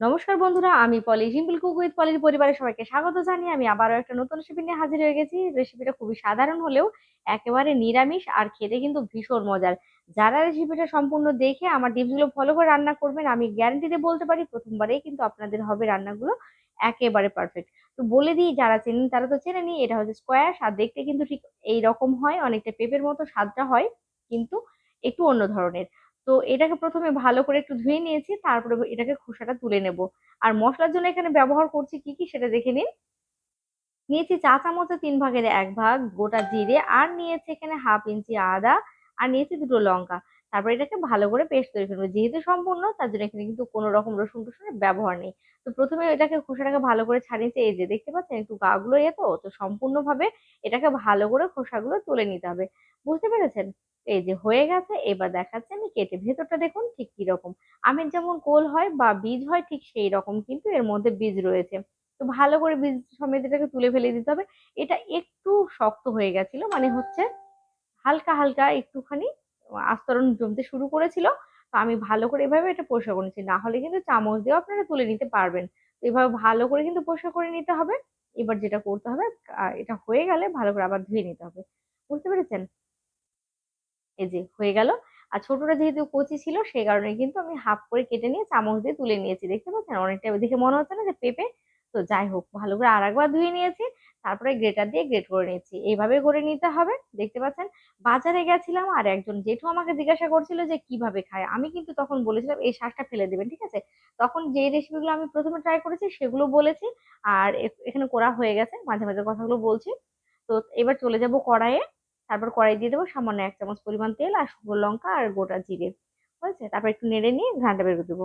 নমস্কার বন্ধুরা, আমি পলি সিম্পল কুক উইথ পলির পরিবারের সবাইকে স্বাগত জানিয়ে আমি আবারও একটা নতুন রেসিপি নিয়ে হাজির হয়ে গেছি। রেসিপিটা খুবই সাধারণ হলেও একেবারে নিরামিষ আর খেতে কিন্তু ভীষণ মজার। যারা রেসিপিটা সম্পূর্ণ দেখে আমার টিপসগুলো ফলো করে রান্না করবেন, আমি গ্যারান্টিতে বলতে পারি প্রথমবারেই কিন্তু আপনাদের হবে রান্নাগুলো একেবারে পারফেক্ট তো বলে দিই, যারা চেনেন তারা তো চেনে নিই এটা হচ্ছে স্কোয়ার স্বাদ দেখতে কিন্তু ঠিক এই রকম হয়, অনেকটা পেঁপের মতো স্বাদটা হয়, কিন্তু একটু অন্য ধরনের। তো এটাকে প্রথমে ভালো করে একটু ধুয়ে নিয়েছি, তারপরে এটাকে খোসাটা তুলে নেব। আর মশলার জন্য এখানে ব্যবহার করছি কি কি সেটা দেখে নিন। নিয়েছি চা চামচে তিন ভাগের এক ভাগ, গোটা জিরে, আর নিয়েছি এখানে হাফ ইঞ্চি আদা, আর নিয়েছি দুটো লঙ্কা। তারপর এটাকে ভালো করে পেস্ট তৈরি করব যেহেতু সম্পূর্ণ, তার জন্য এখানে কিন্তু কোনো রকম রসুন টসুনের ব্যবহার নেই। তো প্রথমে এটাকে খোসাটাকে ভালো করে ছাড়িয়েছে, এই যে দেখতে পাচ্ছেন একটু গাগুলো এ তো তো সম্পূর্ণভাবে এটাকে ভালো করে খোসাগুলো তুলে নিতে হবে। বুঝতে পেরেছেন? এই যে হয়ে গেছে, এবার দেখাচ্ছে আমি কেটে ভেতরটা দেখুন ঠিক কি রকম আমের যেমন কোল হয় বা বীজ হয় ঠিক সেই রকম কিন্তু এর মধ্যে বীজ রয়েছে। তো ভালো করে বীজ সমেত এটাকে তুলে ফেলে দিতে হবে। এটা একটু শক্ত হয়ে গেছিল মানে হচ্ছে হালকা হালকা একটুখানি আস্তরণ জমতে শুরু করেছিল। তো আমি ভালো করে এভাবে এটা পরিষ্কার করে নিচ্ছি। না হলে কিন্তু চামচ দিয়েও আপনারা তুলে নিতে পারবেন। তো এভাবে ভালো করে কিন্তু পরিষ্কার করে নিতে হবে। এবার যেটা করতে হবে এটা হয়ে গেলে ভালো করে আবার ধুয়ে নিতে হবে। বুঝতে পেরেছেন? এই যে হয়ে গেল। আর ছোটটা যেহেতু কচি ছিল, সেই কারণে কিন্তু আমি হাফ করে কেটে নিয়ে চামচ দিয়ে তুলে নিয়েছি। দেখতে পাচ্ছেন? অনেকটা দেখে মনে হচ্ছে না যে পেঁপে? তো যাই হোক, ভালো করে আর একবার ধুয়ে নিয়েছি, তারপরে গ্রেটার দিয়ে গ্রেট করে নিয়েছি। এইভাবে করে নিতে হবে, দেখতে পাচ্ছেন? বাজারে গেছিলাম আর একজন জেঠু আমাকে জিজ্ঞাসা করছিল যে কীভাবে খায়? আমি কিন্তু তখন বলেছিলাম, এই শ্বাসটা ফেলে দেবেন, ঠিক আছে? তখন যে রেসিপিগুলো আমি প্রথমে ট্রাই করেছি, সেগুলো বলেছি আর এখানে করা হয়ে গেছে, মাঝে মাঝে কথাগুলো বলছি। তো এবার চলে যাব কড়াইয়ে। তারপর কড়াই দিয়ে দেবো সামান্য এক চামচ পরিমাণ তেল আর শুকনো লঙ্কা আর গোটা জিরে, হয়েছে? তারপর একটু নেড়ে নিয়ে ঘানটা বের করে দেবো।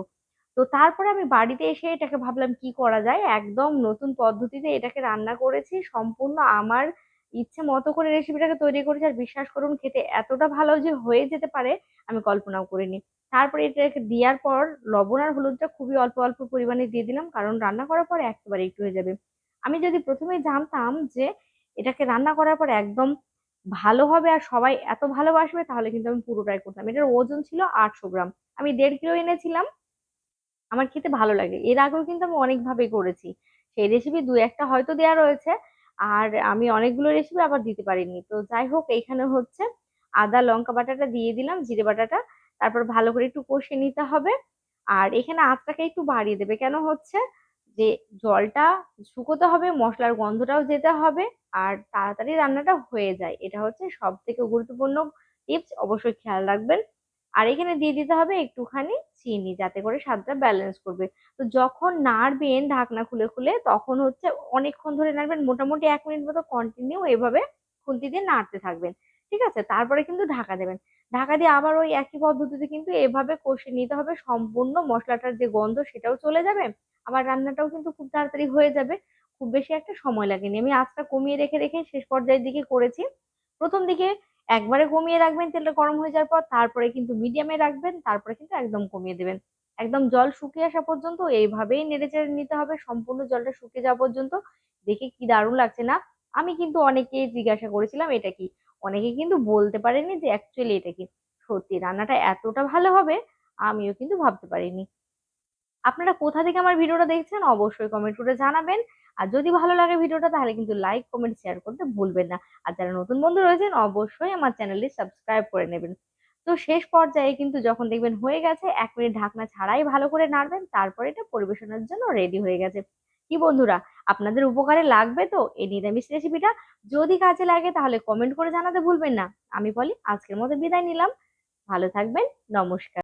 তো তারপরে আমি বাড়িতে এসে এটাকে ভাবলাম কি করা যায়? একদম নতুন পদ্ধতিতে এটাকে রান্না করেছি, সম্পূর্ণ আমার ইচ্ছে মতো করে রেসিপিটাকে তৈরি করেছি আর বিশ্বাস করুন, খেতে এতটা ভালো যে হয়ে যেতে পারে, আমি কল্পনাও করিনি। তারপরে এটাকে দেওয়ার পর লবণ আর হলুদটা খুবই অল্প অল্প পরিমাণে দিয়ে দিলাম, কারণ রান্না করার পর একেবারে একটু হয়ে যাবে। আমি যদি প্রথমেই জানতাম যে এটাকে রান্না করার পর একদম ভালো হবে আর সবাই এত ভালোবাসবে, তাহলে কিন্তু আমি পুরোটাই করতাম। এটার ওজন ছিল আটশো গ্রাম। আমি দেড় কিলো এনেছিলাম, আমার খেতে ভালো লাগে। এর আগেও কিন্তু আমি অনেকভাবে করেছি। সেই রেসিপি দু একটা হয়তো দেওয়া রয়েছে, আর আমি অনেকগুলো রেসিপি আবার দিতে পারিনি। তো যাই হোক এইখানে হচ্ছে আদা, লঙ্কা বাটাটা দিয়ে দিলাম, জিরে বাটাটা। তারপর ভালো করে একটু কষে নিতে হবে। আর এখানে আঁচটাকে একটু বাড়িয়ে দেবে। কেন হচ্ছে? যে জলটা শুকোতে হবে, মশলার গন্ধটাও যেতে হবে, আর তাড়াতাড়ি রান্নাটা হয়ে যায়। এটা হচ্ছে সব থেকে গুরুত্বপূর্ণ টিপস অবশ্যই খেয়াল রাখবেন। আর এখানে দিয়ে দিতে হবে একটুখানি চিনি, যাতে করে স্বাদটা ব্যালেন্স করবে। তো যখন নাড়বেন ঢাকনা খুলে খুলে, তখন হচ্ছে অনেকক্ষণ ধরে নাড়বেন, মোটামুটি এক মিনিট মতো কন্টিনিউ এভাবে খুন্তি দিয়ে নাড়তে থাকবেন। ঠিক আছে? তারপরে কিন্তু ঢাকা দেবেন। ঢাকা দিয়ে আবার ওই একই পদ্ধতিতে কিন্তু এভাবে কষে নিতে হবে। সম্পূর্ণ মশলাটার যে গন্ধ সেটাও চলে যাবে। আবার রান্নাটাও কিন্তু খুব তাড়াতাড়ি হয়ে যাবে। খুব বেশি একটা সময় লাগেনি। আমি আঁচটা কমিয়ে রেখে রেখে শেষ পর্যায়ের দিকে করেছি। প্রথম দিকে একবারে কমিয়ে রাখবেন তেলটা গরম হয়ে যাওয়ার পর, তারপরে কিন্তু মিডিয়ামে রাখবেন, তারপরে কিন্তু একদম কমিয়ে দেবেন। একদম জল শুকিয়ে আসা পর্যন্ত এইভাবেই নেড়ে চেড়ে নিতে হবে। সম্পূর্ণ জলটা শুকিয়ে যাওয়া পর্যন্ত। দেখে কি দারুণ লাগছে না? আমি কিন্তু অনেকে জিজ্ঞাসা করেছিলাম, এটা কি? অনেকে কিন্তু বলতে পারেনি যে অ্যাকচুয়ালি এটা কি সত্যি? রান্নাটা এতটা ভালো হবে? আমিও কিন্তু ভাবতে পারিনি। আপনারা কোথা থেকে আমার ভিডিওটা দেখছেন অবশ্যই কমেন্ট করে জানাবেন। আর যদি ভালো লাগে ভিডিওটা, তাহলে কিন্তু লাইক কমেন্ট শেয়ার করতে ভুলবেন না। আর যারা নতুন বন্ধু রয়েছেন, অবশ্যই আমার চ্যানেলটি সাবস্ক্রাইব করে নেবেন। তো শেষ পর্যায়ে কিন্তু যখন দেখবেন হয়ে গেছে, এক মিনিট ঢাকনা ছাড়াই ভালো করে নাড়বেন, তারপরে এটা পরিবেশনের জন্য রেডি হয়ে গেছে। কি বন্ধুরা? আপনাদের উপকারে লাগবে তো? এই নিরামিষ রেসিপিটা যদি কাজে লাগে তাহলে কমেন্ট করে জানাতে ভুলবেন না। আমি বলি, আজকের মতো বিদায় নিলাম। ভালো থাকবেন, নমস্কার।